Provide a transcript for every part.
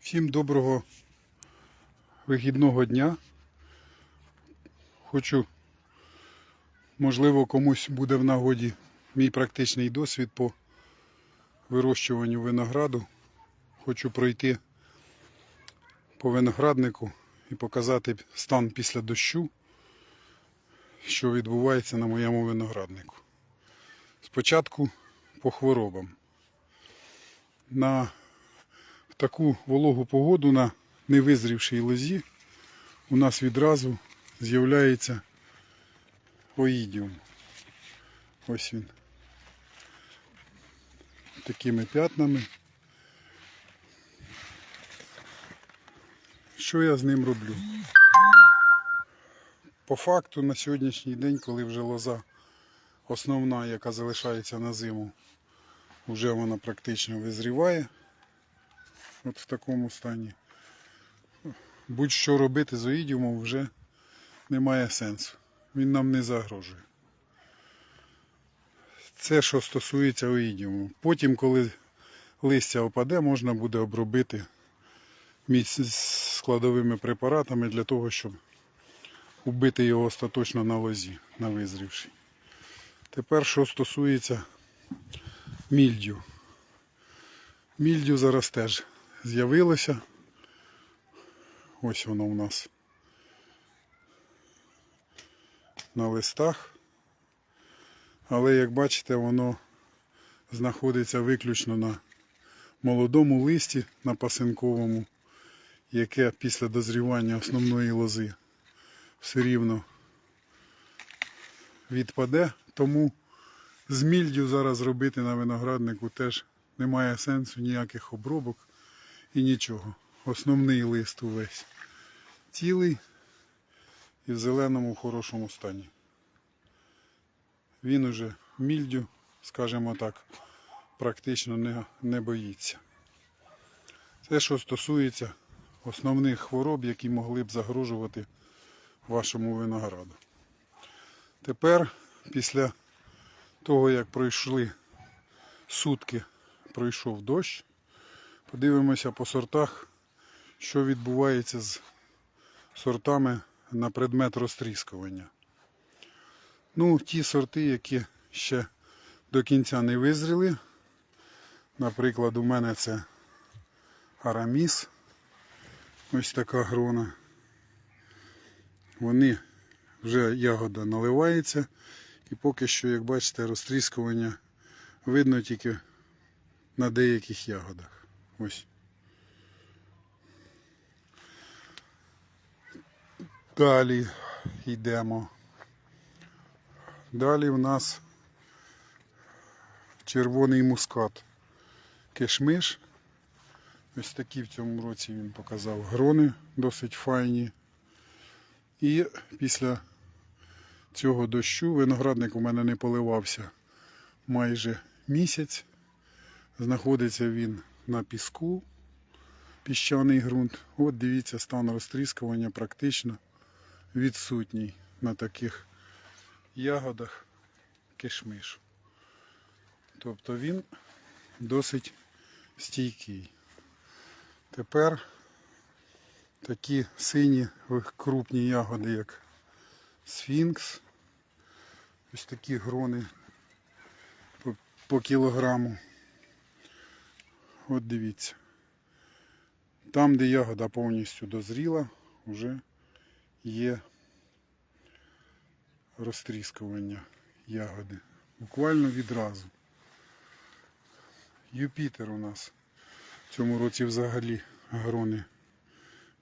Всім доброго вихідного дня. Хочу, можливо, комусь буде в нагоді мій практичний досвід по вирощуванню винограду. Хочу пройти по винограднику і показати стан після дощу, що відбувається на моєму винограднику. Спочатку по хворобам. На таку вологу погоду на невизрівшій лозі у нас відразу з'являється оїдіум. Ось він. Такими п'ятнами. Що я з ним роблю? По факту на сьогоднішній день, коли вже лоза основна, яка залишається на зиму, вже вона практично визріває. От в такому стані. Будь-що робити з оїдіумом вже немає сенсу. Він нам не загрожує. Це що стосується оїдіуму. Потім, коли листя опаде, можна буде обробити складовими препаратами для того, щоб убити його остаточно на лозі, на визрівшій. Тепер, що стосується мільдю. Мільдю зараз теж з'явилося. Ось воно у нас на листах. Але як бачите, воно знаходиться виключно на молодому листі, на пасинковому, яке після дозрівання основної лози все рівно відпаде. Тому з мільдю зараз робити на винограднику теж немає сенсу ніяких обробок і нічого. Основний лист увесь цілий і в зеленому хорошому стані. Він уже мільдю, скажімо так, практично не, не боїться. Це, що стосується основних хвороб, які могли б загрожувати вашому винограду. Тепер, після того, як пройшли сутки, пройшов дощ, подивимося по сортах, що відбувається з сортами на предмет розтріскування. Ну, ті сорти, які ще до кінця не визріли. Наприклад, у мене це араміс. Ось така грона. Вони вже ягода наливається. І поки що, як бачите, розтріскування видно тільки на деяких ягодах. Ось. Далі йдемо. Далі в нас червоний мускат. Кишмиш. Ось такі в цьому році він показав грони досить файні. І після цього дощу виноградник у мене не поливався майже місяць. Знаходиться він на піску, піщаний ґрунт. От дивіться, стан розтріскування практично відсутній на таких ягодах кишмишу. Тобто він досить стійкий. Тепер такі сині крупні ягоди, як сфінкс. Ось такі грони по, по кілограму. От дивіться. Там, де ягода повністю дозріла, вже є розтріскування ягоди. Буквально відразу. Юпітер у нас в цьому році взагалі грони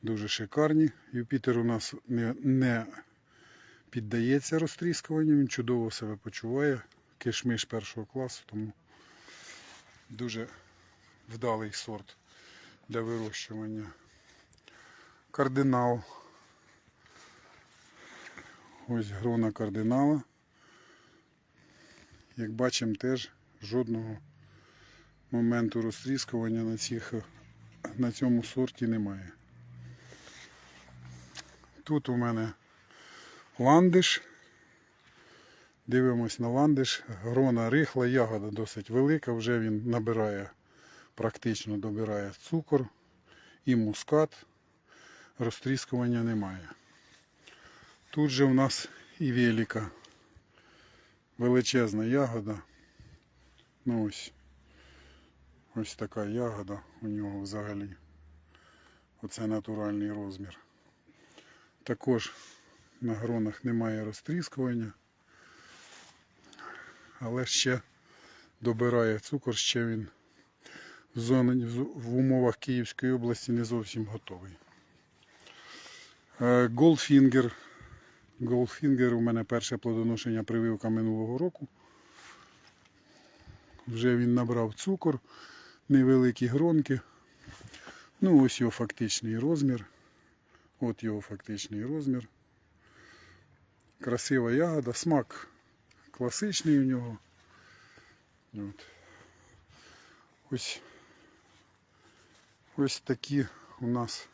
дуже шикарні. Юпітер у нас не, не піддається розтріскуванню, він чудово себе почуває. Кишмиш першого класу, тому дуже вдалий сорт для вирощування. Кардинал. Ось грона кардинала. Як бачимо, теж жодного моменту розтріскування на, цих, на цьому сорті немає. Тут у мене ландиш. Дивимось на ландиш. Грона рихла, ягода досить велика, вже він набирає, практично добирає цукор і мускат. Розтріскування немає. Тут же у нас і велика. Величезна ягода. Ну ось. Ось така ягода у нього взагалі. Оце натуральний розмір. Також на гронах немає розтріскування. Але ще добирає цукор, ще він в, зоні, в умовах Київської області не зовсім готовий. Е, Goldfinger. Goldfinger у мене перше плодоношення прививка минулого року. Вже він набрав цукор, невеликі гронки. Ну, ось його фактичний розмір. От його фактичний розмір. Красива ягода, смак класичний у нього. От. Ось, ось такі у нас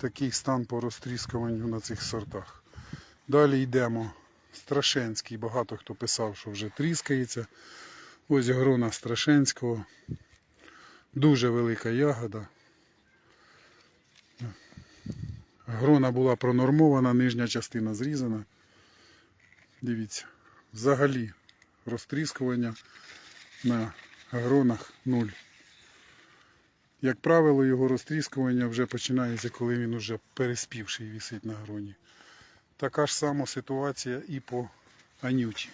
такий стан по розтріскуванню на цих сортах. Далі йдемо. Страшенський. Багато хто писав, що вже тріскається. Ось грона Страшенського. Дуже велика ягода. Грона була пронормована, нижня частина зрізана. Дивіться, взагалі розтріскування на гронах нуль. Як правило, його розтріскування вже починається, коли він уже переспівший висить на гроні. Така ж сама ситуація і по анюті.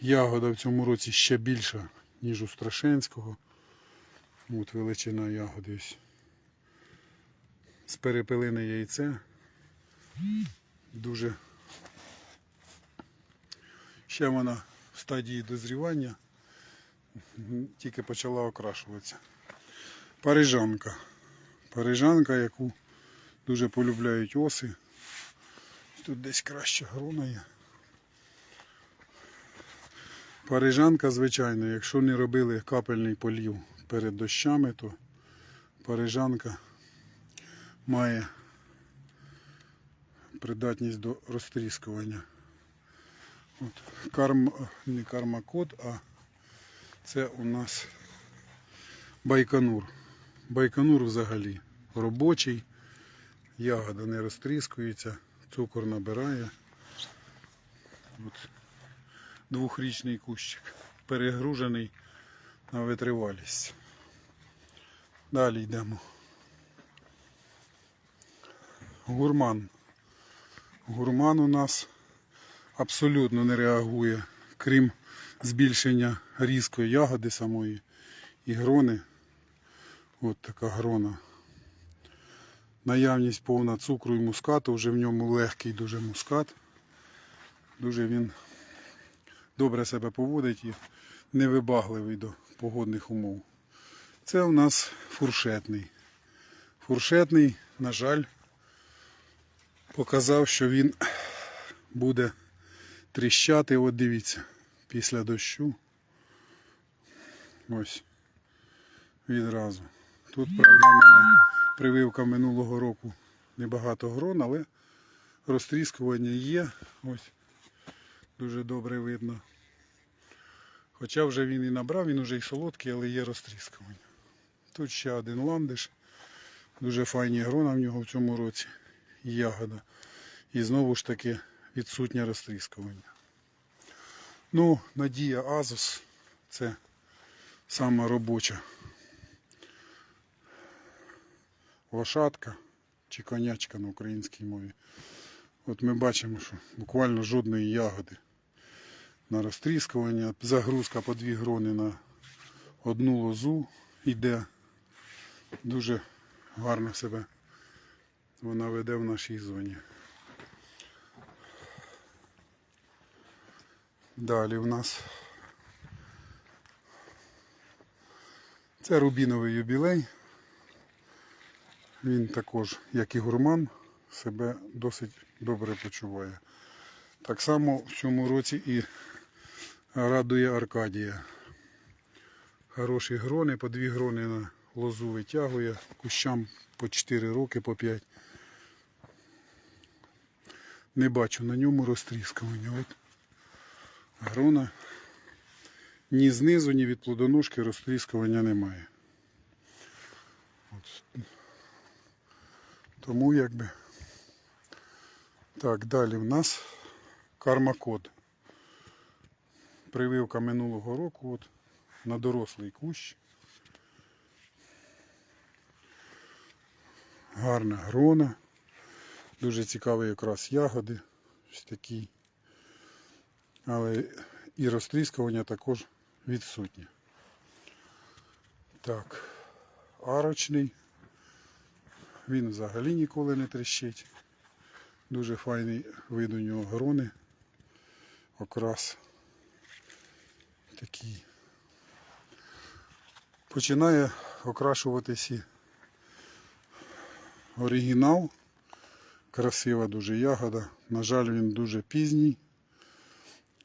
Ягода в цьому році ще більша, ніж у Страшенського. От величина ягоди ось. З перепелине яйце. Дуже ще вона в стадії дозрівання, тільки почала окрашуватися. Парижанка. Парижанка, яку дуже полюбляють оси. Тут десь краще грона є. Парижанка, звичайно, якщо не робили капельний полів перед дощами, то парижанка має придатність до розтріскування. От, карм, не кармакод, а це у нас байконур. Байконур взагалі робочий, ягода не розтріскується, цукор набирає. От, двохрічний кущик, перегружений на витривалість. Далі йдемо. Гурман. Гурман у нас абсолютно не реагує, крім збільшення різкої ягоди самої і грони. От така грона. Наявність повна цукру і мускату, вже в ньому легкий дуже мускат. Дуже він добре себе поводить і невибагливий до погодних умов. Це у нас фуршетний. Фуршетний, на жаль, показав, що він буде тріщати. От дивіться, після дощу. Ось. Відразу. Тут, правда, в мене прививка минулого року небагато грон, але розтріскування є. Ось. Дуже добре видно. Хоча вже він і набрав, він вже і солодкий, але є розтріскування. Тут ще один ландиш. Дуже файні грона в нього в цьому році. Ягода. І знову ж таки відсутнє розтріскування. Ну, Надія Азус це сама робоча лошадка чи конячка на українській мові. От ми бачимо, що буквально жодної ягоди на розтріскування. Загрузка по дві грони на одну лозу йде. Дуже гарно себе вона веде в нашій зоні. Далі в нас це рубіновий юбілей. Він також, як і гурман, себе досить добре почуває. Так само в цьому році і радує Аркадія. Хороші грони, по дві грони на лозу витягує, кущам по 4 роки, по 5. Не бачу на ньому розтріскування. От грона. Ні знизу, ні від плодоножки розтріскування немає. От. Тому якби. Так, далі в нас кармакод. Прививка минулого року от, на дорослий кущ. Гарна грона. Дуже цікаві якраз ягоди. Ось такі. Але і розтріскування також відсутнє. Так, арочний. Він взагалі ніколи не тріщить. Дуже файний вид у нього грони. Окрас такий. Починає окрашуватися оригінал. Красива дуже ягода. На жаль, він дуже пізній.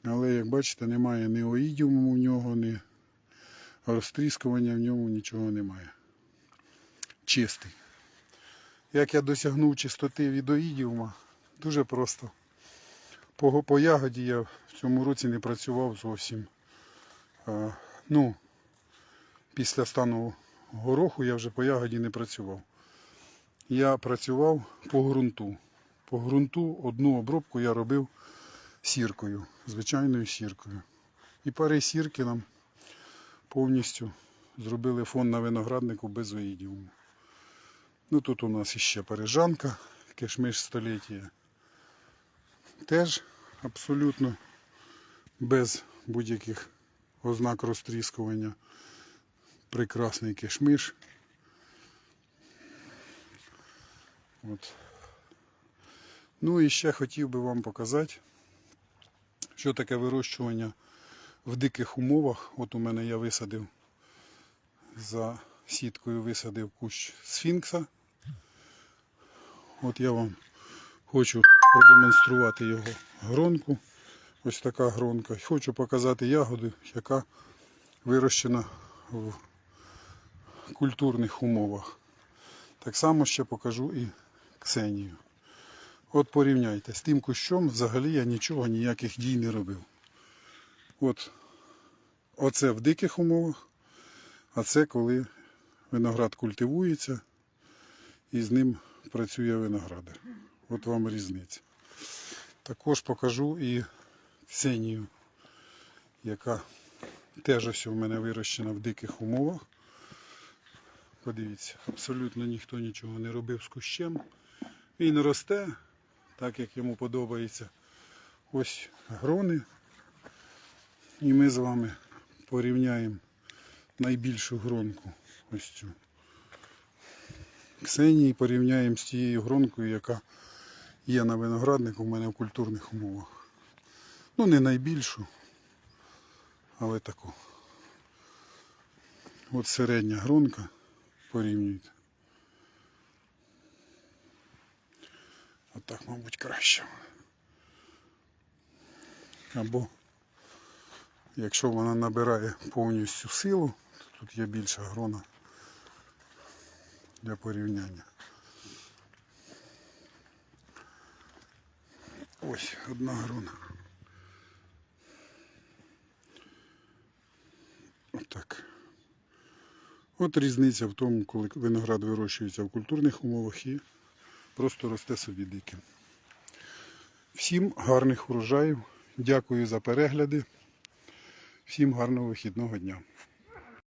Але, як бачите, немає ні оїдіуму в нього, ні розтріскування в ньому нічого немає. Чистий. Як я досягнув чистоти від оїдіума, дуже просто. По, по ягоді я в цьому році не працював зовсім. А, ну, після стану гороху я вже по ягоді не працював. Я працював по ґрунту. По ґрунту одну обробку я робив сіркою, звичайною сіркою. І пари сірки нам повністю зробили фон на винограднику без оїдіуму. Ну тут у нас іще парижанка, кишмиш століття. Теж абсолютно без будь-яких ознак розтріскування. Прекрасний кишмиш. От. Ну і ще хотів би вам показати, що таке вирощування в диких умовах. От у мене я висадив за сіткою висадив кущ сфінкса. От я вам хочу продемонструвати його гронку. Ось така гронка. Хочу показати ягоду, яка вирощена в культурних умовах. Так само ще покажу і Ксенію. От порівняйте, з тим кущом взагалі я нічого, ніяких дій не робив. От оце в диких умовах, а це коли виноград культивується і з ним працює виноградар. От вам різниця. Також покажу і Ксенію, яка теж ось у мене вирощена в диких умовах. Подивіться, абсолютно ніхто нічого не робив з кущем. Він росте, так як йому подобається. Ось грони. І ми з вами порівняємо найбільшу гронку. Цю. Ксенії порівняємо з тією гронкою, яка є на винограднику у мене в культурних умовах. Ну, не найбільшу, але таку. От середня гронка порівнюйте. Отак, мабуть, краще. Або якщо вона набирає повністю силу, то тут є більша грона для порівняння. Ось одна грона. Отак. От різниця в тому, коли виноград вирощується в культурних умовах і просто росте собі диким. Всім гарних урожаїв. Дякую за перегляди. Всім гарного вихідного дня.